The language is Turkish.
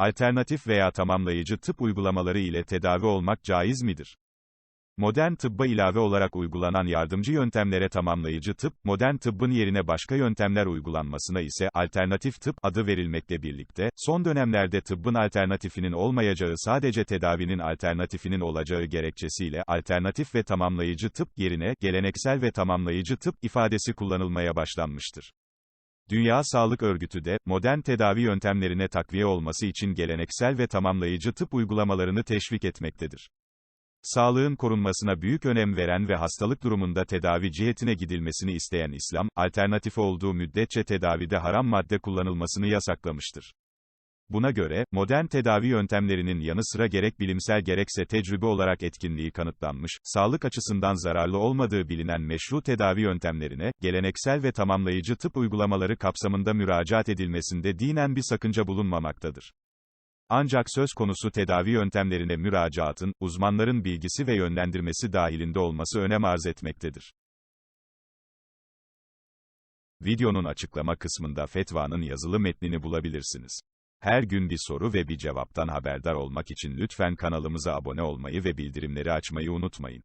Alternatif veya tamamlayıcı tıp uygulamaları ile tedavi olmak caiz midir? Modern tıbba ilave olarak uygulanan yardımcı yöntemlere tamamlayıcı tıp, modern tıbbın yerine başka yöntemler uygulanmasına ise alternatif tıp adı verilmekle birlikte, son dönemlerde tıbbın alternatifinin olmayacağı sadece tedavinin alternatifinin olacağı gerekçesiyle alternatif ve tamamlayıcı tıp yerine geleneksel ve tamamlayıcı tıp ifadesi kullanılmaya başlanmıştır. Dünya Sağlık Örgütü de, modern tedavi yöntemlerine takviye olması için geleneksel ve tamamlayıcı tıp uygulamalarını teşvik etmektedir. Sağlığın korunmasına büyük önem veren ve hastalık durumunda tedavi cihetine gidilmesini isteyen İslam, alternatif olduğu müddetçe tedavide haram madde kullanılmasını yasaklamıştır. Buna göre, modern tedavi yöntemlerinin yanı sıra gerek bilimsel gerekse tecrübe olarak etkinliği kanıtlanmış, sağlık açısından zararlı olmadığı bilinen meşru tedavi yöntemlerine, geleneksel ve tamamlayıcı tıp uygulamaları kapsamında müracaat edilmesinde dinen bir sakınca bulunmamaktadır. Ancak söz konusu tedavi yöntemlerine müracaatın, uzmanların bilgisi ve yönlendirmesi dahilinde olması önem arz etmektedir. Videonun açıklama kısmında fetvanın yazılı metnini bulabilirsiniz. Her gün bir soru ve bir cevaptan haberdar olmak için lütfen kanalımıza abone olmayı ve bildirimleri açmayı unutmayın.